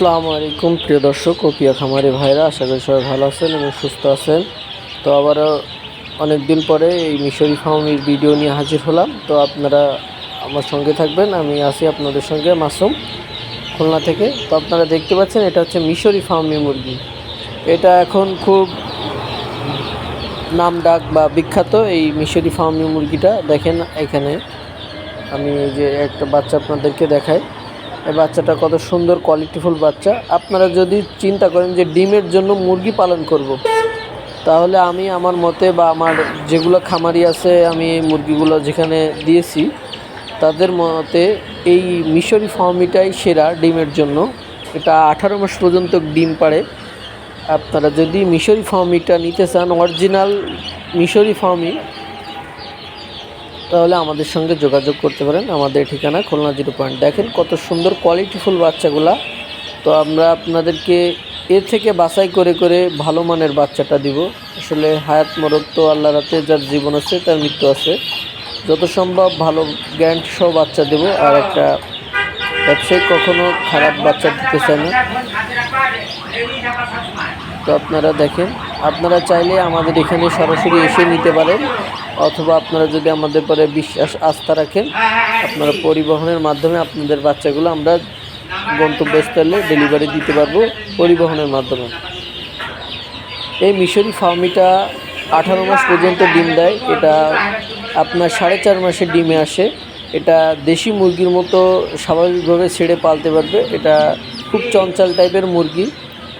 আসসালামু আলাইকুম, প্রিয় দর্শক ও প্রিয় খামারি ভাইরা, আশা করি সবাই ভালো আছেন এবং সুস্থ আছেন। তো আবারও অনেক দিন পরে এই মিশরি ফার্মের ভিডিও নিয়ে হাজির হলাম। তো আপনারা আমার সঙ্গে থাকবেন, আমি আছি আপনাদের সঙ্গে, মাসুম, খুলনা থেকে। তো আপনারা দেখতে পাচ্ছেন, এটা হচ্ছে মিশরি ফার্মি মুরগি। এটা এখন খুব নাম ডাক বা বিখ্যাত এই মিশরি ফার্মি মুরগিটা। দেখেন এখানে, আমি যে একটা বাচ্চা আপনাদেরকে দেখাই। এই বাচ্চাটা কত সুন্দর কোয়ালিটিফুল বাচ্চা আপনারা যদি চিন্তা করেন যে ডিমের জন্য মুরগি পালন করব। তাহলে আমি আমার মতে বা আমার যেগুলো খামারি আছে, আমি মুরগিগুলো যেখানে দিয়েছি, তাদের মতে এই মিশরি ফার্মিটাই সেরা ডিমের জন্য এটা আঠারো মাস পর্যন্ত ডিম পাড়ে আপনারা যদি মিশরি ফার্মিটা নিতে চান, অরিজিনাল মিশরি ফার্মি তাহলে আমাদের সঙ্গে যোগাযোগ করতে পারেন। আমাদের ঠিকানা খুলনা জিরো পয়েন্ট। দেখেন কত সুন্দর কোয়ালিটিফুল বাচ্চাগুলা। তো আমরা আপনাদেরকে এর থেকে বাছাই করে করে ভালো মানের বাচ্চাটা দিব। আসলে হায়াত মরক তো আল্লাহ রাতে যার জীবন আছে, তার মৃত্যু আছে। যত সম্ভব ভালো গ্যারান্টি সহ বাচ্চা দেব। আর একটা ব্যবসায়িক কখনো খারাপ বাচ্চা দিতে চায় না। তো আপনারা দেখেন, আপনারা চাইলে আমাদের এখানে সরাসরি এসে নিতে পারেন। অথবা আপনারা যদি আমাদের পরে বিশ্বাস, আস্থা রাখেন, আপনারা পরিবহনের মাধ্যমে আপনাদের বাচ্চাগুলো আমরা গন্তব্যস্থলে ডেলিভারি দিতে পারব পরিবহনের মাধ্যমে। এই মিশরি ফার্মিটা আঠারো মাস পর্যন্ত ডিম দেয়। এটা আপনার সাড়ে চার মাসে ডিমে আসে। এটা দেশি মুরগির মতো স্বাভাবিকভাবে ছেড়ে পালতে পারবে। এটা খুব চঞ্চল টাইপের মুরগি।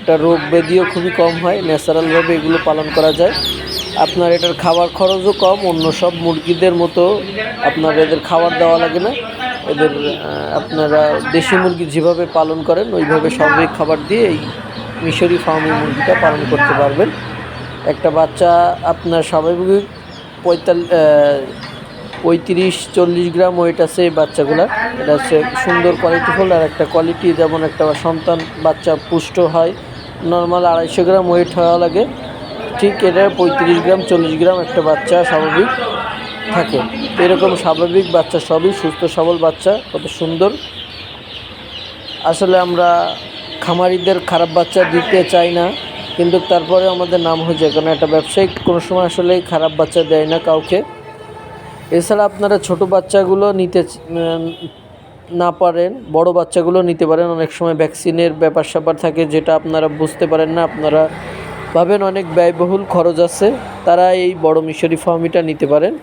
এটা রোগ ব্যাধিও খুবই কম হয়, ন্যাচারালভাবে এগুলো পালন করা যায়। আপনার এটার খাবার খরচও কম, অন্য সব মুরগিদের মতো আপনার এদের খাবার দেওয়া লাগে না। এদের আপনারা দেশি মুরগি যেভাবে পালন করেন, ওইভাবে স্বাভাবিক খাবার দিয়ে এই মিশরি ফার্মি মুরগিটা পালন করতে পারবেন। একটা বাচ্চা আপনার স্বাভাবিক পঁয়তাল্লিশ পঁয়ত্রিশ, চল্লিশ গ্রাম ওয়েট আছে এই বাচ্চাগুলার। এটা হচ্ছে সুন্দর কোয়ালিটি কোয়ালিটিফুল আর একটা কোয়ালিটি যেমন একটা সন্তান বাচ্চা পুষ্ট হয় নর্মাল আড়াইশো গ্রাম ওয়েট হওয়া লাগে। ঠিক এটা পঁয়ত্রিশ গ্রাম, চল্লিশ গ্রাম একটা বাচ্চা স্বাভাবিক থাকে। এরকম স্বাভাবিক বাচ্চা সবই, সুস্থ, সবল বাচ্চা, কত সুন্দর। আসলে আমরা খামারিদের খারাপ বাচ্চা দিতে চাই না, কিন্তু তারপরে আমাদের নাম হয়ে যায় কারণ একটা ব্যবসায়িক কোনো সময় আসলে খারাপ বাচ্চা দেয় না কাউকে। এছাড়া আপনারা ছোট বাচ্চাগুলো নিতে না পারেন, বড় বাচ্চাগুলো নিতে পারেন। অনেক সময় ভ্যাকসিনের ব্যাপার স্যাপার থাকে যেটা আপনারা বুঝতে পারেন না, আপনারা ভাবেন অনেক ব্যয়বহুল খরচ আছে, তারা এই বড় মিশরি ফার্মিটা নিতে পারেন।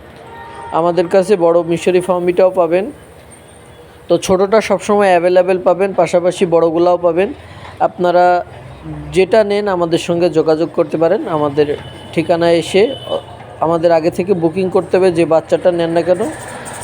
আমাদের কাছে বড় মিশরি ফার্মিটাও পাবেন। তো ছোটোটা সবসময় অ্যাভেলেবেল পাবেন, পাশাপাশি বড়গুলাও পাবেন। আপনারা যেটা নেন আমাদের সঙ্গে যোগাযোগ করতে পারেন, আমাদের ঠিকানায় এসে, আমাদের আগে থেকে বুকিং করতে হবে, যে বাচ্চাটা নেন না কেন।